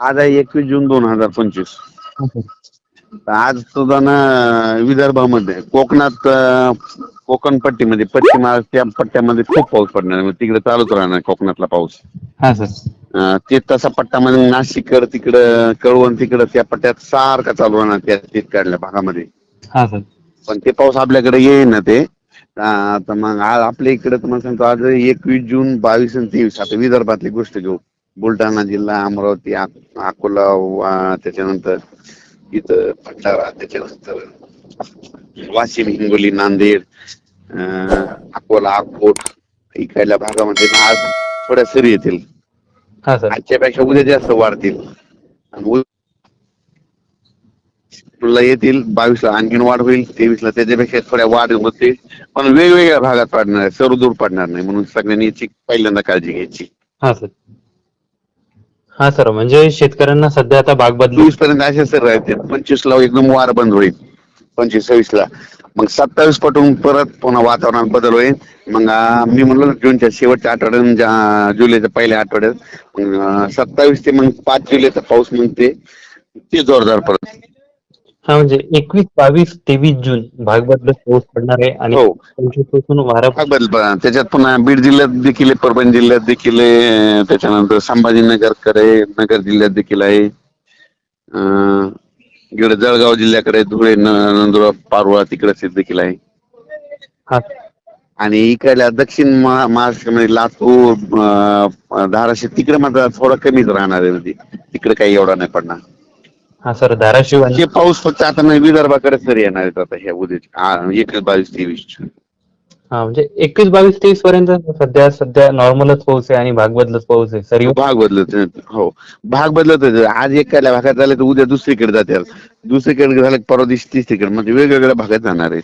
आज आहे एकवीस जून दोन हजार पंचवीस. आज सुद्धा ना विदर्भामध्ये कोकणात अं, कोकण पट्टीमध्ये पश्चिम महाराष्ट्र या पट्ट्यामध्ये खूप पाऊस पडणार. तिकडे चालूच राहणार कोकणातला पाऊस. हा सर. अं, ते तसा पट्टामध्ये नाशिक तिकडं कळवण तिकडं त्या पट्ट्यात सारखा चालू राहणार त्या तिकडल्या भागामध्ये. हा सर. पण ते पाऊस आपल्याकडे येईल ना ते. अं, तर मग आज आपल्या इकडे तुम्हाला सांगतो आज एकवीस जून बावीस आणि तेवीस आता विदर्भातली गोष्ट घेऊ. बुलढाणा जिल्हा अमरावती अक- अकोला वा- त्याच्यानंतर इथं भंडारा त्याच्यानंतर वाशिम हिंगोली नांदेड अकोला अकोट इकडल्या भागामध्ये आज थोड्या सरी येतील. आजच्या पेक्षा उद्या जास्त वाढतील. आणि उ- ला येतील आणखीन वाढ होईल तेवीसला त्याच्यापेक्षा थोड्या वाढ होतील. पण वेगवेगळ्या भागात पडणार आहे सर्वदूर पडणार नाही म्हणून सगळ्यांनी याची पहिल्यांदा काळजी घ्यायची. हा सर म्हणजे शेतकऱ्यांना सध्या आता बाग बदलू चोवीसपर्यंत असे सर राहते. पंचवीस ला एकदम वार बंद होईल. पंचवीस सव्वीस ला मग सत्तावीस पटून परत पुन्हा वातावरणात बदल होईल. मग मी म्हणलो ना जूनच्या शेवटच्या आठवड्यात ज्या- जुलैच्या पहिल्या आठवड्यात मग सत्तावीस ते मग पाच जुलैचा पाऊस मग ते ते जोरदार परत हा म्हणजे एकवीस बावीस तेवीस जून भाग बदलत पाऊस पडणार आहे आणि हो. वारा भाग बदल ब- त्याच्यात पुन्हा बीड जिल्ह्यात देखील आहे, परभणी जिल्ह्यात देखील आहे, त्याच्यानंतर संभाजीनगर आहे नगर जिल्ह्यात देखील आहे. अं, इकडे जळगाव जिल्ह्याकडे धुळे न- नंदुरबार पारोळा तिकडे देखील आहे. हा. आणि इकडल्या दक्षिण महा- महाराष्ट्रामध्ये लातूर अं, धाराशिव तिकडे मात्र थोडा कमीच राहणार आहे म्हणजे तिकडे काही एवढा नाही पडणार. हा सर धाराशिव आणि पाऊस फक्त आता नाही विदर्भाकडे सर येणार आहेत आता ह्या उद्या एकवीस बावीस तेवीस हा म्हणजे एकवीस बावीस तेवीस पर्यंत सध्या सध्या नॉर्मलच पाऊस आहे आणि भाग बदलत पाऊस आहे. सर भाग बदलत हो भाग बदलत आहे. आज एकाल्या भागात झाले तर उद्या दुसरीकडे जाते. दुसरीकडे झालं की परवा दिवशी तिसरीकडे. म्हणजे वेगवेगळ्या भागात जाणार आहे.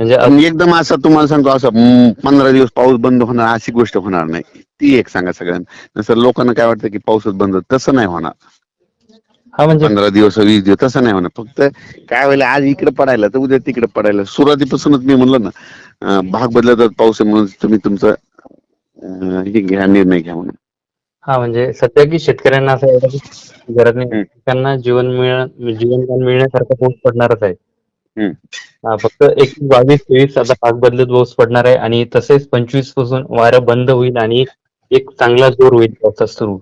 म्हणजे अ- आणि एकदम असं तुम्हाला सांगतो असं हम्म, पंधरा दिवस पाऊस बंद होणार अशी गोष्ट होणार नाही. ती एक सांगा सगळ्यांना. नसं लोकांना काय वाटतं की पाऊसच बंद होतं. तसं नाही होणार. हा म्हणजे पंधरा दिवस वीस दिवस तसं नाही होणार फक्त काय व्हायला आज इकडे पडायला तर उद्या तिकडे पडायला. सुरुवातीपासूनच मी म्हणलं ना भाग बदलतात पाऊस आहे म्हणून तुम्ही तुमचं हे घ्या निर्णय घ्या म्हणून. हा म्हणजे सध्या की शेतकऱ्यांना असं एवढं काही गरज नाही. त्यांना जीवन मिळ जीवनदान मिळण्यासारखा पाऊस पडणारच आहे. हा, फक्त एक बावीस तेवीस आता भाग बदलत पाऊस पडणार आहे आणि तसेच पंचवीसपासून वारं बंद होईल आणि एक चांगला जोर होईल पावसाचा सुरू.